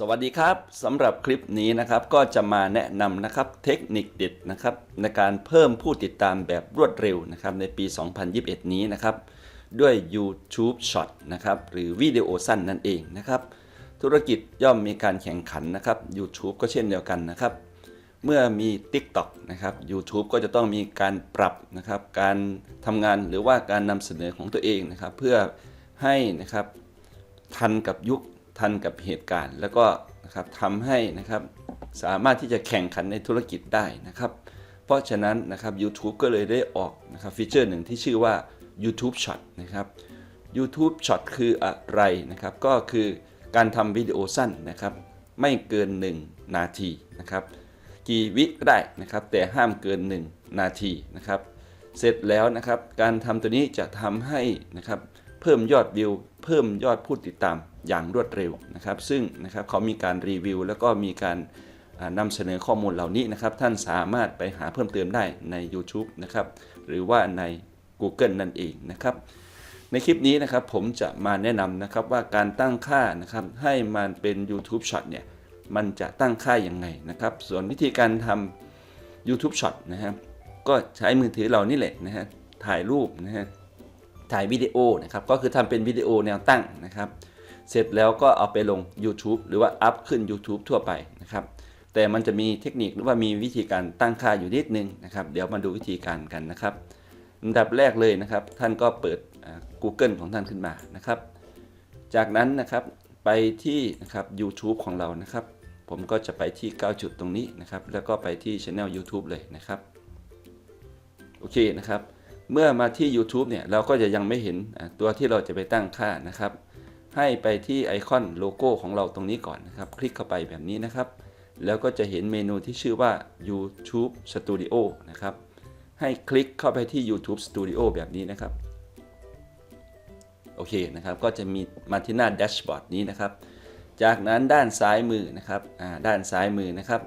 สวัสดีครับสำหรับคลิปนี้นะครับก็จะมาแนะนำนะครับเทคนิคเด็ดนะครับในการเพิ่มผู้ติดตามแบบรวดเร็วนะครับในปี 2021 นี้นะครับด้วย YouTube Short นะครับหรือวิดีโอสั้นนั่นเองนะครับธุรกิจย่อมมีการแข่งขันนะครับ YouTube ก็เช่นเดียวกันนะครับ เมื่อมี TikTok นะครับ YouTube ก็จะต้องมีการปรับนะครับการทำงานหรือว่าการนำเสนอของตัวเองนะครับเพื่อให้นะครับทันกับยุค ทันกับเหตุการณ์ แล้วก็นะครับทำให้นะครับสามารถที่จะแข่งขันในธุรกิจได้นะครับ เพราะฉะนั้นนะครับ YouTube ก็เลยได้ออกนะครับฟีเจอร์หนึ่งที่ชื่อว่า YouTube Shot นะครับ YouTube Shot คืออะไรนะครับ ก็คือการทำวิดีโอสั้นนะครับ ไม่เกิน 1 นาทีนะครับ กี่วิก็ได้นะครับ แต่ห้ามเกิน 1 นาทีนะครับ เสร็จแล้วนะครับ การทำตัวนี้จะทำให้นะครับ เพิ่มยอดวิว เพิ่มยอดผู้ติดตาม อย่างรวดเร็วนะครับ ซึ่งนะครับเขามีการรีวิว แล้วก็มีการนำเสนอข้อมูลเหล่านี้นะครับ ท่านสามารถไปหาเพิ่มเติมได้ใน YouTube นะครับ หรือว่าใน Google นั่นเองนะครับ ในคลิปนี้นะครับผมจะมาแนะนำนะครับว่าการตั้งค่านะครับให้มันเป็น YouTube Shot เนี่ยมันจะตั้งค่ายังไงนะครับ ส่วนวิธีการทำ YouTube Shot นะครับก็ใช้มือถือเรานี่แหละนะฮะถ่ายรูปนะฮะถ่ายวิดีโอนะครับก็คือทำเป็นวิดีโอแนวตั้งนะครับ เสร็จแล้วก็เอาไปลง YouTube หรือว่าอัพขึ้น YouTube ทั่วไปนะครับ แต่มันจะมีเทคนิคหรือว่ามีวิธีการตั้งค่าอยู่นิดนึงนะครับ เดี๋ยวมาดูวิธีการกันนะครับอันดับแรกเลยนะครับ ท่านก็เปิด Google ของท่านขึ้นมานะครับ จากนั้นนะครับไปที่นะครับ YouTube ของเรานะครับ ผมก็จะไปที่ 9 จุดตรงนี้นะครับ แล้วก็ไปที่ Channel YouTube เลยนะครับ โอเคนะครับ เมื่อมาที่ YouTube เนี่ยเราก็จะยังไม่เห็นตัวที่เราจะไปตั้งค่านะครับ ให้ไปที่ไอคอนโลโก้ของเราตรงนี้ก่อนนะครับ คลิกเข้าไปแบบนี้นะครับ แล้วก็จะเห็นเมนูที่ชื่อว่า YouTube Studio นะครับ ให้คลิกเข้าไปที่ YouTube Studio แบบนี้นะครับ โอเคนะครับ ก็จะมีมาที่หน้าแดชบอร์ดนี้นะครับ จากนั้นด้านซ้ายมือนะครับด้านซ้ายมือนะครับ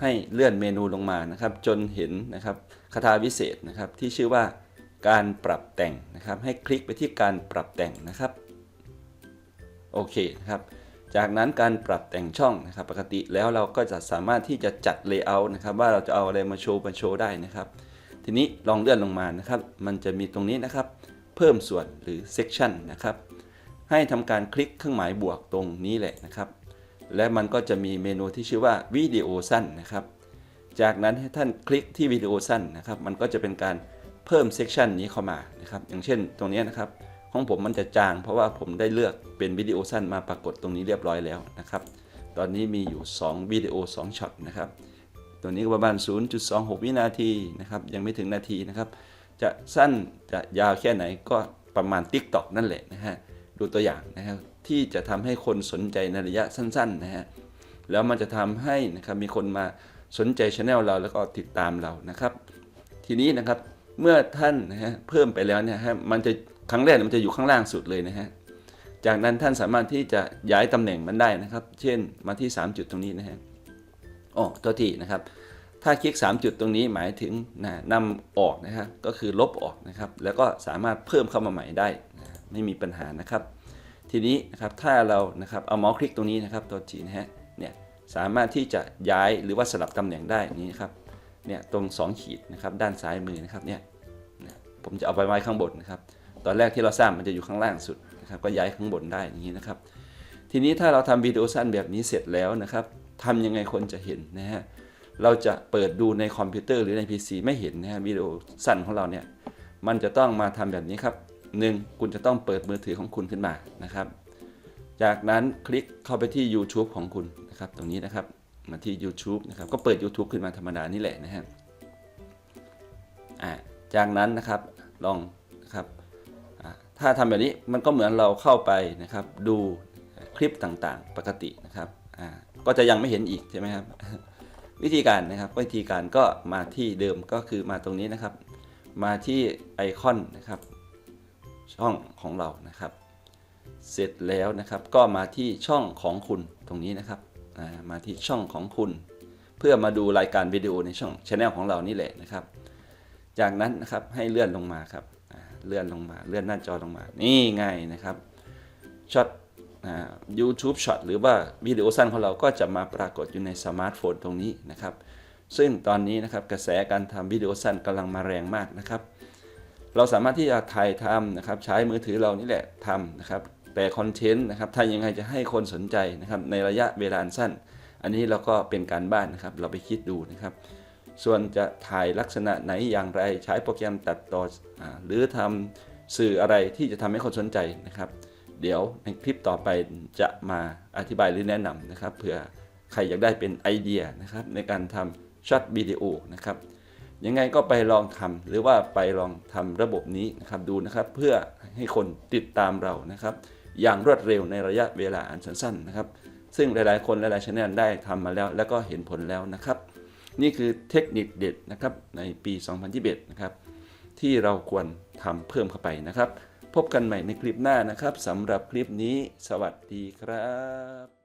ให้เลื่อนเมนูลงมานะครับ จนเห็นนะครับคาถาวิเศษนะครับที่ชื่อว่าการปรับแต่งนะครับ ให้คลิกไปที่การปรับแต่งนะครับ โอเคนะครับ จากนั้นการปรับแต่งช่องนะครับ ปกติแล้วเราก็จะสามารถที่จะจัด Layout นะครับว่าเราจะเอาอะไรมาโชว์มาโชว์ได้นะครับ ทีนี้ลองเลื่อนลงมานะครับ มันจะมีตรงนี้นะครับ เพิ่มส่วนหรือ Section นะครับ ให้ทำการคลิกเครื่องหมายบวกตรงนี้แหละนะครับ และมันก็จะมีเมนูที่ชื่อว่าวิดีโอสั้นนะครับ จากนั้นให้ท่านคลิกที่วิดีโอสั้นนะครับ มันก็จะเป็นการเพิ่มเซกชันนี้เข้ามานะครับ อย่างเช่น ตรงนี้นะครับ ของผมมันจะจาง เพราะว่าผมได้เลือกเป็นวิดีโอสั้นมาปรากฏตรงนี้เรียบร้อยแล้วนะครับ ตอนนี้มีอยู่ 2 วิดีโอ 2ช็อตนะครับ ตัวนี้ก็ประมาณ 0.26 วินาทีนะครับ ยังไม่ถึงนาทีนะครับ จะสั้นจะยาวแค่ไหนก็ประมาณ TikTok นั่นแหละนะฮะ ดูตัวอย่างนะครับ ที่จะทำให้คนสนใจในระยะสั้นๆนะฮะ แล้วมันจะทำให้นะครับมีคนมาสนใจช anel เราแล้วก็ติดตามเรานะครับ ทีนี้นะครับเมื่อท่านนะฮะเพิ่มไปแล้วเนี่ยฮะมันจะ ครั้งแรกมันจะอยู่ข้างล่างสุดเลยนะฮะ จากนั้นท่านสามารถที่จะย้ายตำแหน่งมันได้นะครับ เช่นมาที่ 3 จุดตรงนี้นะฮะอ๋อตัวที่นะครับ ถ้าคลิก 3 จุดตรงนี้หมายถึงนะนำออกนะฮะก็คือลบออกนะครับ แล้วก็สามารถเพิ่มเข้ามาใหม่ได้นะไม่มีปัญหานะครับ ทีนี้นะครับถ้าเรานะครับเอาเมาส์คลิกตรงนี้นะครับตัวจีนะฮะเนี่ยสามารถที่จะย้ายหรือว่าสลับตำแหน่งได้นี่นะครับเนี่ยตรง 2 ขีดนะครับด้านซ้ายมือนะครับเนี่ยผมจะเอาไปไว้ข้างบนนะครับ ตอนแรกที่เราสร้างมันจะอยู่ข้างล่างสุดนะครับก็ย้ายข้างบนได้อย่างนี้นะครับ ทีนี้ถ้าเราทำวิดีโอสั้นแบบนี้เสร็จแล้วนะครับทำยังไงคนจะเห็นนะฮะเราจะเปิดดูในคอมพิวเตอร์หรือใน PC ไม่เห็นนะฮะวิดีโอสั้นของเราเนี่ยมันจะต้องมาทำแบบนี้ครับหนึ่งคุณจะต้องเปิดมือถือของคุณขึ้นมานะครับ จากนั้นคลิกเข้าไปที่ YouTube ของคุณนะครับ ตรงนี้นะครับมาที่ YouTube นะครับก็เปิด YouTube ขึ้นมาธรรมดานี่แหละนะฮะจากนั้นนะครับลอง ถ้าทำแบบนี้มันก็เหมือนเราเข้าไปนะครับดูคลิปต่างๆ ปกตินะครับอ่าก็จะยังไม่เห็นอีกใช่ไหมครับ วิธีการนะครับวิธีการก็มาที่เดิมก็คือมาตรงนี้นะครับ มาที่ไอคอนนะครับ ช่องของเรานะครับ เสร็จแล้วนะครับก็มาที่ช่องของคุณตรงนี้นะครับมาที่ช่องของคุณ เพื่อมาดูรายการวิดีโอในช่องช anel ของเรานี่แหละนะครับ จากนั้นนะครับให้เลื่อนลงมาครับ เลื่อนลงมาเลื่อนหน้าจอลงมา นี่ไงนะครับช็อตอ่า YouTube Short หรือว่าวิดีโอสั้นของเราก็จะมาปรากฏอยู่ในสมาร์ทโฟนตรงนี้นะครับ ซึ่งตอนนี้นะครับกระแสการทำวิดีโอสั้นกำลังมาแรงมากนะครับ เราสามารถที่จะถ่ายทำนะครับใช้มือถือเรานี่แหละทำนะครับแต่คอนเทนต์นะครับถ้ายังไงจะให้คนสนใจนะครับในระยะเวลาสั้น อันนี้เราก็เป็นการบ้านนะครับเราไปคิดดูนะครับ ส่วนจะถ่ายลักษณะไหนอย่างไรใช้โปรแกรมตัดต่ออหรือทำสื่ออะไรที่จะทำให้คนสนใจนะครับ เดี๋ยวในคลิปต่อไปจะมาอธิบายหรือแนะนำนะครับเผื่อใครอยากได้เป็นไอเดียนะครับในการทำช็อตวิดีโอนะครับยังไงก็ไปลองทำหรือว่าไปลองทำระบบนี้นะครับดูนะครับ เพื่อให้คนติดตามเรานะครับ อย่างรวดเร็วในระยะเวลาอันสั้นๆนะครับ ซึ่งหลายๆคนหลายๆชแนลได้ทำมาแล้ว แล้วก็เห็นผลแล้วนะครับ นี่คือเทคนิคเด็ดนะครับในปี 2021 นะครับ ที่เราควรทำเพิ่มเข้าไปนะครับ พบกันใหม่ในคลิปหน้านะครับสำหรับคลิปนี้ สวัสดีครับ